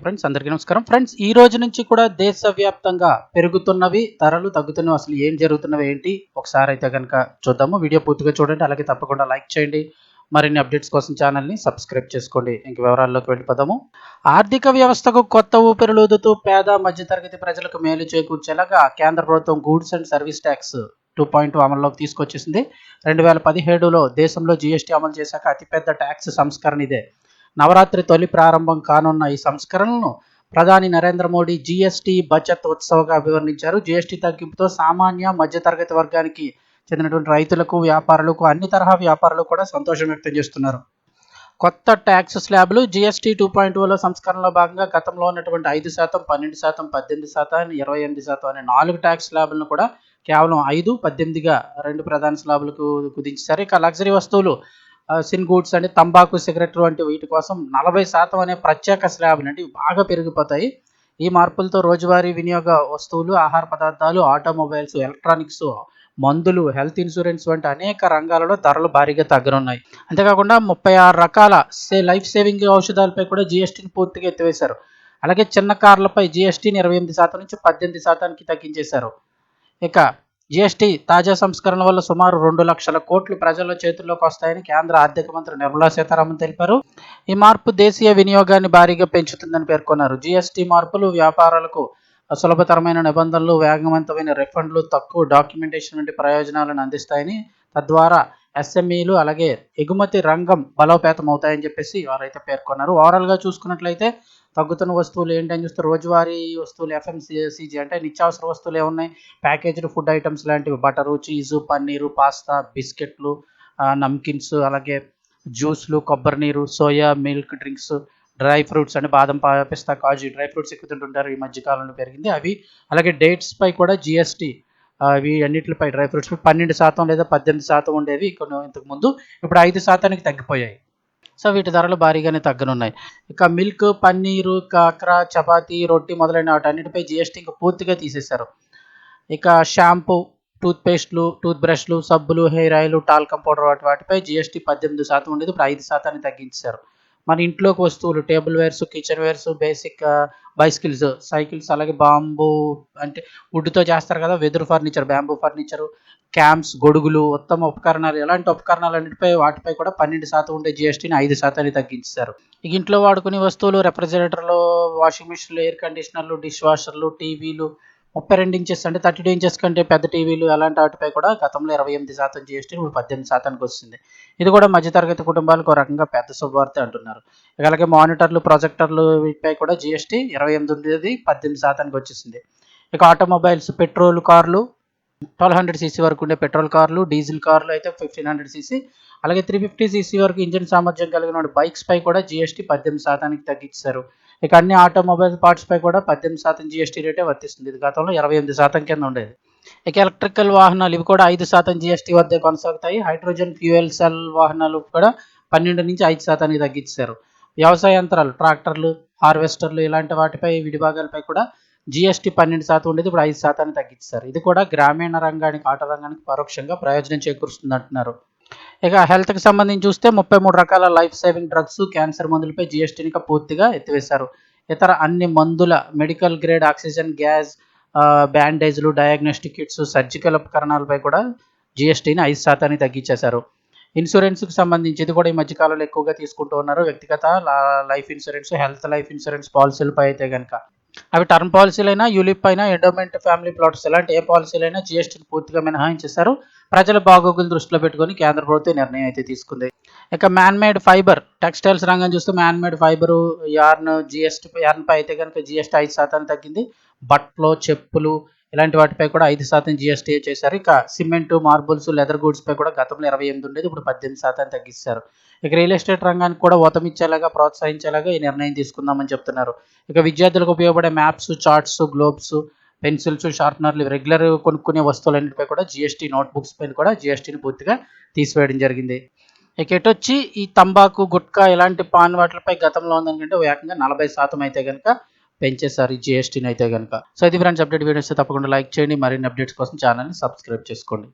Friends అందరికీ నమస్కారం. Friends ఈ రోజు నుంచి కూడా దేశవ్యాప్తంగా పెరుగుతున్నవి ధరలు తగ్గుతున్నవి అసలు ఏం జరుగుతున్నవి ఏంటి ఒకసారి అయితే కనుక చూద్దాము. వీడియో పూర్తిగా చూడండి అలాగే తప్పకుండా లైక్ చేయండి. మరిన్ని అప్డేట్స్ కోసం ఛానల్ని సబ్స్క్రైబ్ చేసుకోండి. ఇంక వివరాల్లోకి వెళ్ళిపోదాము. ఆర్థిక వ్యవస్థకు కొత్త ఊపిరులూదుతూ పేద మధ్యతరగతి ప్రజలకు మేలు చేకూర్చేలాగా కేంద్ర ప్రభుత్వం goods and service tax two point అమల్లోకి తీసుకొచ్చేసింది. రెండు వేల పదిహేడులో దేశంలో జీఎస్టీ అమలు చేశాక అతిపెద్ద ట్యాక్స్ సంస్కరణ ఇదే. నవరాత్రి తొలి ప్రారంభం కానున్న ఈ సంస్కరణలను ప్రధాని నరేంద్ర మోడీ జీఎస్టీ బచత్ ఉత్సవగా వివరించారు జీఎస్టీ తగ్గింపుతో సామాన్య మధ్యతరగతి వర్గానికి చెందినటువంటి రైతులకు వ్యాపారులకు అన్ని తరహా వ్యాపారులు కూడా సంతోషం వ్యక్తం చేస్తున్నారు. కొత్త ట్యాక్స్ స్లాబ్లు జీఎస్టీ టూ పాయింట్ ఓలో సంస్కరణలో భాగంగా గతంలో ఉన్నటువంటి ఐదు శాతం పన్నెండు శాతం పద్దెనిమిది శాతం ఇరవై ఎనిమిది శాతం అనే నాలుగు ట్యాక్స్ స్లాబ్లను కూడా కేవలం ఐదు పద్దెనిమిదిగా రెండు ప్రధాన స్లాబులకు కుదించారు ఇక లగ్జరీ వస్తువులు సిన్ గూడ్స్ అంటే తంబాకు సిగరెట్ వంటి వీటి కోసం నలభై శాతం అనే ప్రత్యేక స్లాబ్ అంటే బాగా పెరిగిపోతాయి. ఈ మార్పులతో రోజువారీ వినియోగ వస్తువులు ఆహార పదార్థాలు ఆటోమొబైల్స్ ఎలక్ట్రానిక్స్ మందులు హెల్త్ ఇన్సూరెన్స్ వంటి అనేక రంగాలలో ధరలు భారీగా తగ్గనున్నాయి. అంతేకాకుండా ముప్పై ఆరు రకాల సే లైఫ్ సేవింగ్ ఔషధాలపై కూడా జీఎస్టీని పూర్తిగా ఎత్తివేశారు. అలాగే చిన్న కార్లపై జీఎస్టీని ఇరవై ఎనిమిది శాతం నుంచి పద్దెనిమిది శాతానికి తగ్గించేశారు. ఇక జీఎస్టీ తాజా సంస్కరణ వల్ల సుమారు రెండు లక్షల కోట్లు ప్రజల చేతుల్లోకి వస్తాయని కేంద్ర ఆర్థిక మంత్రి నిర్మలా సీతారామన్ తెలిపారు. ఈ మార్పు దేశీయ వినియోగాన్ని భారీగా పెంచుతుందని పేర్కొన్నారు. జీఎస్టీ మార్పులు వ్యాపారాలకు సులభతరమైన నిబంధనలు వేగవంతమైన రిఫండ్లు తక్కువ డాక్యుమెంటేషన్ వంటి ప్రయోజనాలను అందిస్తాయని తద్వారా ఎస్ఎంఈలు అలాగే ఎగుమతి రంగం బలోపేతం అవుతాయని చెప్పేసి వారైతే పేర్కొన్నారు. ఓవరాల్గా చూసుకున్నట్లయితే తగ్గుతున్న వస్తువులు ఏంటని చూస్తే రోజువారీ వస్తువులు ఎఫ్ఎంసీజీ అంటే నిత్యావసర వస్తువులు ఏమున్నాయి ప్యాకేజ్డ్ ఫుడ్ ఐటమ్స్ లాంటివి. బటరు చీజు పన్నీరు పాస్తా బిస్కెట్లు నమ్కిన్స్ అలాగే జ్యూస్లు కొబ్బరి నీరు soya milk drinks dry fruits అంటే బాదం పిస్తా కాజు డ్రై ఫ్రూట్స్ ఎక్కువ తింటుంటారు ఈ మధ్య కాలంలో పెరిగింది. అవి అలాగే డేట్స్ పై కూడా జిఎస్టీ అవి అన్నింటిపై డ్రై ఫ్రూట్స్. పన్నెండు శాతం లేదా పద్దెనిమిది శాతం ఉండేవి కొన్ని ఇంతకుముందు ఇప్పుడు ఐదు శాతానికి తగ్గిపోయాయి. సో వీటి ధరలు భారీగానే తగ్గనున్నాయి. ఇక మిల్క్ పన్నీరు కాక్రా చపాతీ రొట్టి మొదలైన వాటన్నిటిపై జిఎస్టీ ఇంకా పూర్తిగా తీసేశారు. ఇక షాంపూ టూత్ పేస్ట్లు టూత్ బ్రష్లు సబ్బులు హెయిర్ ఆయిల్ టాల్కమ్ పౌడర్ వాటి వాటిపై జిఎస్టీ పద్దెనిమిది శాతం ఉండేది ఇప్పుడు ఐదు శాతాన్ని తగ్గించారు మన ఇంట్లోకి వస్తువులు table wares kitchen wares basic bicycles cycles అలాగే బాంబు అంటే వుడ్తో చేస్తారు కదా వెదురు ఫర్నిచర్ బ్యాంబూ ఫర్నిచర్ క్యాంప్స్ గొడుగులు ఉత్తమ ఉపకరణాలు ఎలాంటి ఉపకరణాలు అన్నిటిపై వాటిపై కూడా పన్నెండు శాతం ఉండే జిఎస్టీని ఐదు శాతాన్ని తగ్గించారు. ఇక ఇంట్లో వాడుకునే వస్తువులు రెఫ్రిజిరేటర్లు వాషింగ్ మిషన్లు ఎయిర్ కండిషనర్లు డిష్ వాషర్లు టీవీలు ముప్పై రెండు ఇంచెస్ అంటే థర్టీ టూ ఇంచెస్ కంటే పెద్ద టీవీలు అలాంటి వాటిపై కూడా గతంలో ఇరవై ఎనిమిది శాతం జిఎస్టీ ఇప్పుడు పద్దెనిమిది శాతానికి వస్తుంది. ఇది కూడా మధ్యతరగతి కుటుంబాలకు ఒక రకంగా పెద్ద శుభవార్త అంటున్నారు. ఇక అలాగే మానిటర్లు ప్రొజెక్టర్లు వీటిపై కూడా జిఎస్టీ ఇరవై ఎనిమిది ఉండేది పద్దెనిమిది శాతానికి వచ్చేసింది. ఇక ఆటోమొబైల్స్ పెట్రోల్ కార్లు ట్వెల్వ్ హండ్రెడ్ సీసీ వరకు ఉండే పెట్రోల్ కార్లు డీజిల్ కార్లు అయితే ఫిఫ్టీన్ హండ్రెడ్ సీసీ అలాగే త్రీ ఫిఫ్టీ సీసీ వరకు ఇంజిన్ సామర్థ్యం కలిగిన బైక్స్ పై కూడా జిఎస్టీ పద్దెనిమిది శాతానికి తగ్గించారు. ఇక అన్ని ఆటోమొబైల్ పార్ట్స్ పై కూడా పద్దెనిమిది శాతం జిఎస్టీ రేటే వర్తిస్తుంది. ఇది గతంలో ఇరవై ఎనిమిది శాతం కింద ఉండేది. ఇక ఎలక్ట్రికల్ వాహనాలు ఇవి కూడా ఐదు శాతం జిఎస్టీ వద్ద కొనసాగుతాయి. హైడ్రోజన్ ఫ్యూయల్ సెల్ వాహనాలు కూడా పన్నెండు నుంచి ఐదు శాతానికి తగ్గించారు వ్యవసాయ యంత్రాలు ట్రాక్టర్లు హార్వెస్టర్లు ఇలాంటి వాటిపై విడిభాగాలపై కూడా జిఎస్టీ పన్నెండు శాతం ఉండేది. ఇప్పుడు ఐదు శాతాన్ని తగ్గించారు ఇది కూడా గ్రామీణ రంగానికి ఆట రంగానికి పరోక్షంగా ప్రయోజనం చేకూరుస్తుంది అంటున్నారు ఇక హెల్త్కి సంబంధించి చూస్తే ముప్పై మూడు రకాల లైఫ్ సేవింగ్ డ్రగ్స్ క్యాన్సర్ మందులపై జిఎస్టీని పూర్తిగా ఎత్తివేశారు. ఇతర అన్ని మందుల మెడికల్ గ్రేడ్ ఆక్సిజన్ గ్యాస్ బ్యాండేజ్లు డయాగ్నోస్టిక్ కిట్స్ సర్జికల్ ఉపకరణాలపై కూడా జిఎస్టీని ఐదు శాతాన్ని తగ్గించేశారు. ఇన్సూరెన్స్కి సంబంధించి ఇది కూడా ఈ మధ్యకాలంలో ఎక్కువగా తీసుకుంటూ ఉన్నారు. వ్యక్తిగత life insurance health life insurance పాలసీలపై అయితే కనుక అవి టర్మ్ పాలసీలైనా యూలిప్ అయినా ఎండోమెంట్ ఫ్యామిలీ ప్లాట్స్ ఇలాంటి ఏ పాలసీలైనా జీఎస్టీని పూర్తిగా మినహాయించేశారు ప్రజల బాగోగులు దృష్టిలో పెట్టుకొని కేంద్ర ప్రభుత్వం నిర్ణయం అయితే తీసుకుంది. ఇక మ్యాన్మేడ్ ఫైబర్ టెక్స్టైల్స్ రంగం చూస్తే man made fibre yarn GST యార్న్పై అయితే కనుక జిఎస్టీ ఐదు శాతం తగ్గింది. బట్టలు చెప్పులు ఇలాంటి వాటిపై కూడా ఐదు శాతం జిఎస్టీ చేశారు. ఇక సిమెంట్ మార్బుల్స్ లెదర్ గూడ్స్పై కూడా గతంలో ఇరవై ఎనిమిది ఉండేది. ఇప్పుడు పద్దెనిమిది శాతం తగ్గిస్తారు. ఇక రియల్ ఎస్టేట్ రంగానికి కూడా ఊతమిచ్చేలాగా ప్రోత్సహించేలాగా ఈ నిర్ణయం తీసుకుందామని చెప్తున్నారు. ఇక విద్యార్థులకు ఉపయోగపడే మ్యాప్స్ చార్ట్స్ గ్లోబ్స్ పెన్సిల్స్ షార్ప్నర్లు రెగ్యులర్ కొనుక్కునే వస్తువులన్నింటిపై కూడా జిఎస్టీ నోట్బుక్స్ పైన కూడా జిఎస్టీని పూర్తిగా తీసివేయడం జరిగింది. ఇక ఎటొచ్చి ఈ తంబాకు గుట్కా ఇలాంటి పాన్ వాటిపై గతంలో ఉందనుకుంటే ఏకంగా నలభై శాతం అయితే కనుక పెంచేసారు ఈ జిఎస్టీని అయితే కనుక సో ఇది ఫ్రెండ్స్ అప్డేట్ వీడియోస్ తప్పకుండా లైక్ చేయండి. మరిన్ని అప్డేట్స్ కోసం ఛానల్ని సబ్స్క్రైబ్ చేసుకోండి.